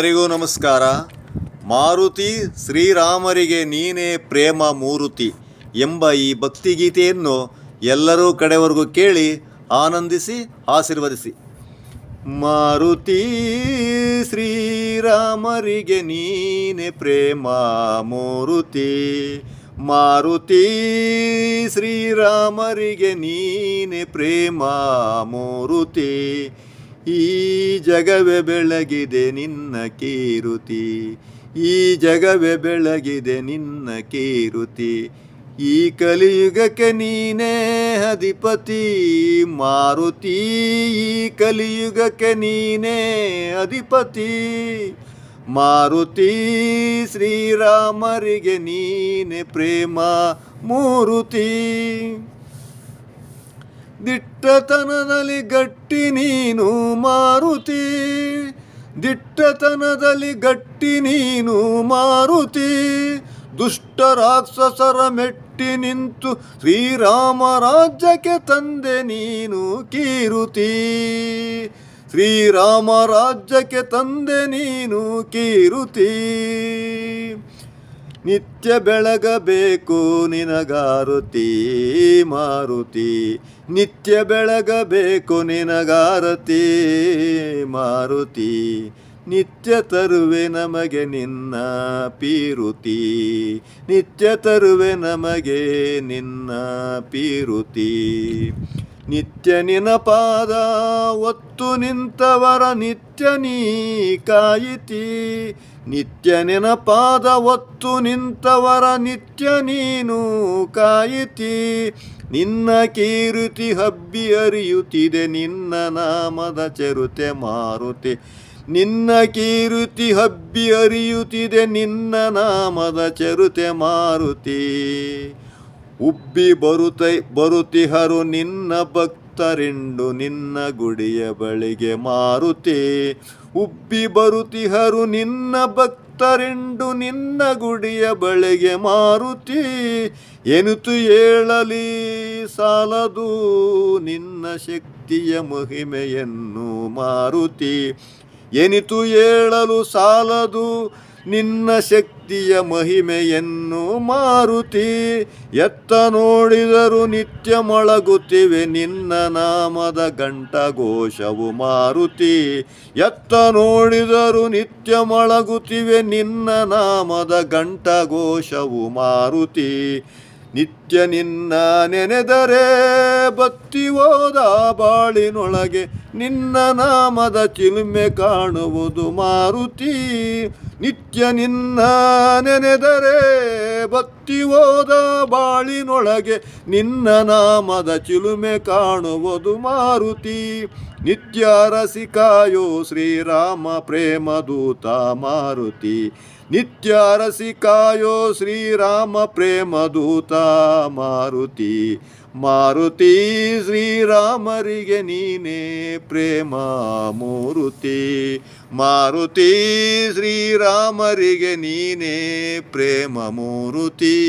ಎಲ್ಲರಿಗೂ ನಮಸ್ಕಾರ. ಮಾರುತಿ ಶ್ರೀರಾಮರಿಗೆ ನೀನೇ ಪ್ರೇಮ ಮೂರುತಿ ಎಂಬ ಈ ಭಕ್ತಿಗೀತೆಯನ್ನು ಎಲ್ಲರೂ ಕಡೆವರೆಗೂ ಕೇಳಿ ಆನಂದಿಸಿ, ಆಶೀರ್ವದಿಸಿ. ಮಾರುತಿ ಶ್ರೀರಾಮರಿಗೆ ನೀನೆ ಪ್ರೇಮ ಮೂರುತಿ. ಮಾರುತಿ ಶ್ರೀರಾಮರಿಗೆ ನೀನೆ ಪ್ರೇಮ ಮೂರುತಿ. ಈ ಜಗವೇ ಬೆಳಗಿದೆ ನಿನ್ನ ಕೀರುತಿ. ಈ ಜಗವೇ ಬೆಳಗಿದೆ ನಿನ್ನ ಕೀರುತಿ. ಈ ಕಲಿಯುಗಕ್ಕೆ ನೀನೇ ಅಧಿಪತಿ, ಮಾರುತಿ. ಈ ಕಲಿಯುಗಕ್ಕೆ ನೀನೇ ಅಧಿಪತಿ. ಮಾರುತಿ ಶ್ರೀರಾಮರಿಗೆ ನೀನೆ ಪ್ರೇಮ, ಮೂರುತಿ. ದಿಟ್ಟತನದಲ್ಲಿ ಗಟ್ಟಿ ನೀನು ಮಾರುತಿ. ದಿಟ್ಟತನದಲ್ಲಿ ಗಟ್ಟಿ ನೀನು ಮಾರುತಿ. ದುಷ್ಟ ರಾಕ್ಷಸರ ಮೆಟ್ಟಿ ನಿಂತು ಶ್ರೀರಾಮ ರಾಜ್ಯಕ್ಕೆ ತಂದೆ ನೀನು ಕೀರುತಿ. ಶ್ರೀರಾಮ ರಾಜ್ಯಕ್ಕೆ ತಂದೆ ನೀನು ಕೀರುತಿ. ನಿತ್ಯ ಬೆಳಗಬೇಕು ನಿನಗಾರುತಿ ಮಾರುತಿ. ನಿತ್ಯ ಬೆಳಗಬೇಕು ನಿನಗಾರತಿ ಮಾರುತಿ, ನಿತ್ಯ ತರುವೆ ನಮಗೆ ನಿನ್ನ ಪೀರುತಿ, ನಿತ್ಯ ತರುವೆ ನಮಗೆ ನಿನ್ನ ಪೀರುತಿ. ನಿತ್ಯ ನಿನಪಾದ ಒತ್ತು ನಿಂತವರ ನಿತ್ಯ ನೀ ಕಾಯಿತಿ ನಿತ್ಯ ನೆನಪಾದ ಒತ್ತು ನಿಂತವರ ನಿತ್ಯ ನೀನು ಕಾಯಿತಿ. ನಿನ್ನ ಕೀರುತಿ ಹಬ್ಬಿ ಅರಿಯುತ್ತಿದೆ, ನಿನ್ನ ನಾಮದ ಚರುತೆ ಮಾರುತಿ. ನಿನ್ನ ಕೀರುತಿ ಹಬ್ಬಿ ಅರಿಯುತ್ತಿದೆ, ನಿನ್ನ ನಾಮದ ಚರುತೆ ಮಾರುತಿ. ಉಬ್ಬಿ ಬರುತ್ತೆ ಬರುತಿಹರು ನಿನ್ನ ಭಕ್ತರೆಂಡು ನಿನ್ನ ಗುಡಿಯ ಬಳಿಗೆ ಮಾರುತಿ. ಉಬ್ಬಿ ಬರುತಿಹರು ನಿನ್ನ ಭಕ್ತರಿಂಡು ನಿನ್ನ ಗುಡಿಯ ಬಳಿಗೆ ಮಾರುತಿ. ಎನಿತು ಹೇಳಲಿ ಸಾಲದು ನಿನ್ನ ಶಕ್ತಿಯ ಮಹಿಮೆಯನ್ನು ಮಾರುತಿ. ಎನಿತು ಹೇಳಲು ಸಾಲದು ನಿನ್ನ ಶಕ್ತಿಯ ಮಹಿಮೆಯನ್ನು ಮಾರುತಿ, ಎತ್ತ ನೋಡಿದರು ನಿತ್ಯ ಮೊಳಗುತ್ತಿವೆ, ನಿನ್ನ ನಾಮದ ಘಂಟಘೋಷವು ಮಾರುತಿ, ಎತ್ತ ನೋಡಿದರು ನಿತ್ಯ ಮೊಳಗುತ್ತಿವೆ, ನಿನ್ನ ನಾಮದ ಘಂಟಘೋಷವು ಮಾರುತಿ. ನಿತ್ಯ ನಿನ್ನ ನೆನೆದರೆ ಬತ್ತಿ ಹೋದ ಬಾಳಿನೊಳಗೆ ನಿನ್ನ ನಾಮದ ಚಿಲುಮೆ ಕಾಣುವುದು ಮಾರುತಿ. ನಿತ್ಯ ನಿನ್ನ ನೆನೆದರೆ ಬತ್ತಿ ಹೋದ ಬಾಳಿನೊಳಗೆ ನಿನ್ನ ನಾಮದ ಚಿಲುಮೆ ಕಾಣುವುದು ಮಾರುತಿ. ನಿತ್ಯ ರಸಿಕಾಯೋ ಶ್ರೀರಾಮ ಪ್ರೇಮ ದೂತ ಮಾರುತಿ. ನಿತ್ಯ ರಸಿಕಾಯೋ ಶ್ರೀರಾಮ ಪ್ರೇಮ ದೂತ ಮಾರುತಿ. ಮಾರುತಿ ಶ್ರೀರಾಮರಿಗೆ ನೀನೇ ಪ್ರೇಮ ಮೂರುತಿ. ಮಾರುತಿ ಶ್ರೀರಾಮರಿಗೆ ನೀನೇ ಪ್ರೇಮ ಮೂರುತಿ.